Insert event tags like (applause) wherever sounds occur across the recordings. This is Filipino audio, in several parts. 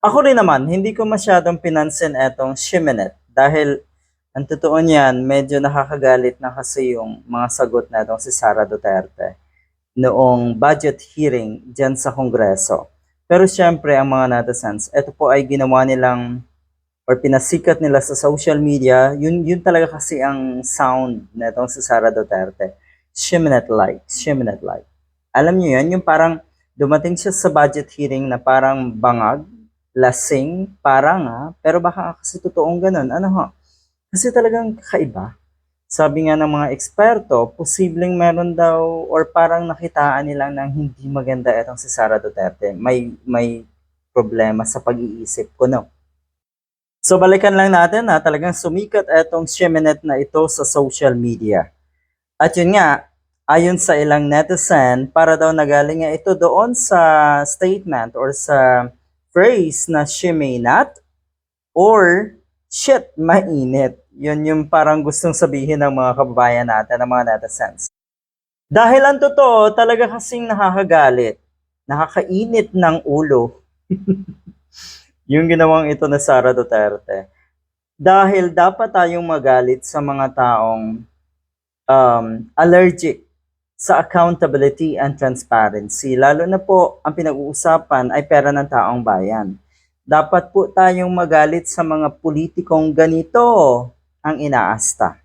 Ako rin naman, hindi ko masyadong pinansin etong Shimenet dahil ang totoo niyan, medyo nakakagalit na kasi yung mga sagot na itong si Sara Duterte noong budget hearing dyan sa Kongreso. Pero syempre, ang mga netizens, ito po ay ginawa nilang or pinasikat nila sa social media, yun, yun talaga kasi ang sound na itong si Sara Duterte. Shimenet like, Shimenet like. Alam niyo yun, yung parang dumating siya sa budget hearing na parang bangag, lasing, parang ha, pero baka kasi totoong ganun. Ano ho? Kasi talagang kakaiba. Sabi nga ng mga eksperto, posibleng meron daw or parang nakitaan nilang ng hindi maganda itong si Sara Duterte. May may problema sa pag-iisip ko, no? So balikan lang natin na talagang sumikat itong Shimenet na ito sa social media. At yun nga, ayon sa ilang netizen, para daw nagaling nga ito doon sa statement or sa phrase na Shimenat or shit, mainit. Yun yung parang gustong sabihin ng mga kababayan natin, ng mga netizens. Dahil ang totoo, talaga kasing nakakagalit, nakakainit ng ulo. (laughs) yung ginawang ito na Sara Duterte. Dahil dapat tayong magalit sa mga taong um, allergic sa accountability and transparency. Lalo na po, ang pinag-uusapan ay pera ng taong bayan. Dapat po tayong magalit sa mga politikong ganito ang inaasta.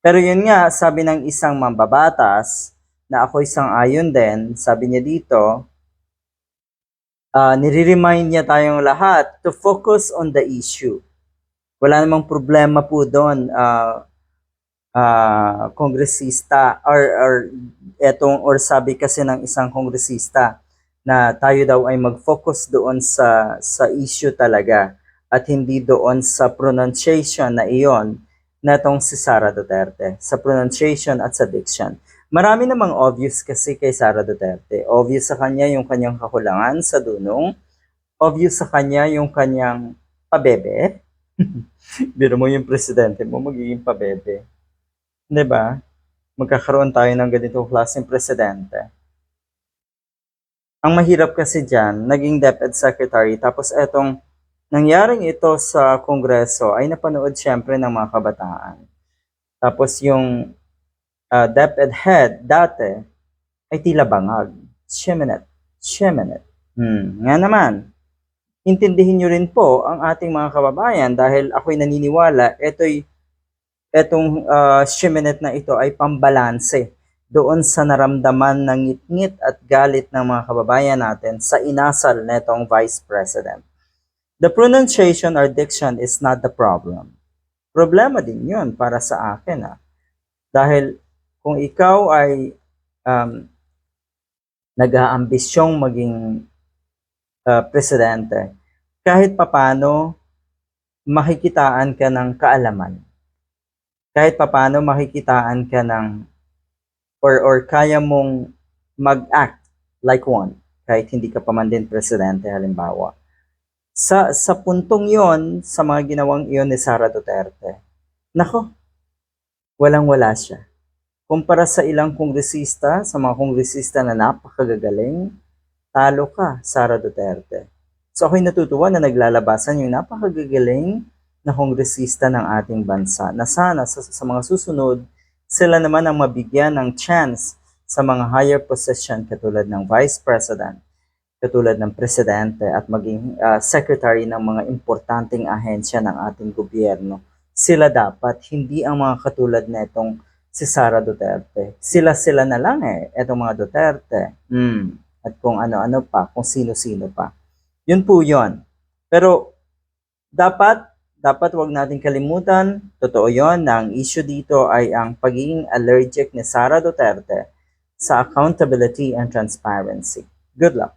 Pero yun nga, sabi ng isang mambabatas, na ako isang ayon din, sabi niya dito, uh, nire-remind niya tayong lahat to focus on the issue. Wala namang problema po doon, uh, uh, kongresista, or, or, etong, or sabi kasi ng isang kongresista, na tayo daw ay mag-focus doon sa, sa issue talaga at hindi doon sa pronunciation na iyon na itong si Sara Duterte, sa pronunciation at sa diction. Marami namang obvious kasi kay Sara Duterte. Obvious sa kanya yung kanyang kakulangan sa dunong. Obvious sa kanya yung kanyang pabebe. (laughs) Biro mo yung presidente mo, magiging pabebe. 'Di ba? Magkakaroon tayo ng ganitong klaseng presidente. Ang mahirap kasi dyan, naging DepEd Secretary, tapos etong nangyaring ito sa Kongreso ay napanood syempre ng mga kabataan. Tapos yung uh, DepEd head dati ay tila bangag. Shemenet. Shemenet. Hmm, nga naman. Intindihin nyo rin po ang ating mga kababayan dahil ako'y naniniwala ito'y etong uh, Shemenet na ito ay pambalanse doon sa naramdaman ng ngit-ngit at galit ng mga kababayan natin sa inasal netong Vice President. The pronunciation or diction is not the problem. Problema din yun para sa akin. Ha? Dahil kung ikaw ay um, nag-aambisyong maging uh, presidente, kahit papano makikitaan ka ng kaalaman. Kahit papano makikitaan ka ng or or kaya mong mag-act like one kahit hindi ka pa man din presidente halimbawa. Sa sa puntong 'yon, sa mga ginawang iyon ni Sara Duterte. Nako. Walang-wala siya. Kumpara sa ilang kongresista, sa mga kongresista na napakagagaling, talo ka, Sara Duterte. So ako'y natutuwa na naglalabasan yung napakagagaling na kongresista ng ating bansa na sana sa, sa mga susunod sila naman ang mabigyan ng chance sa mga higher position katulad ng Vice President, katulad ng Presidente at maging uh, Secretary ng mga importanteng ahensya ng ating gobyerno. Sila dapat, hindi ang mga katulad na si Sara Duterte. Sila-sila na lang eh, itong mga Duterte. Hmm. At kung ano-ano pa, kung sino-sino pa. Yun po yun. Pero dapat dapat wag natin kalimutan, totoo yon na ang issue dito ay ang pagiging allergic ni Sara Duterte sa accountability and transparency. Good luck!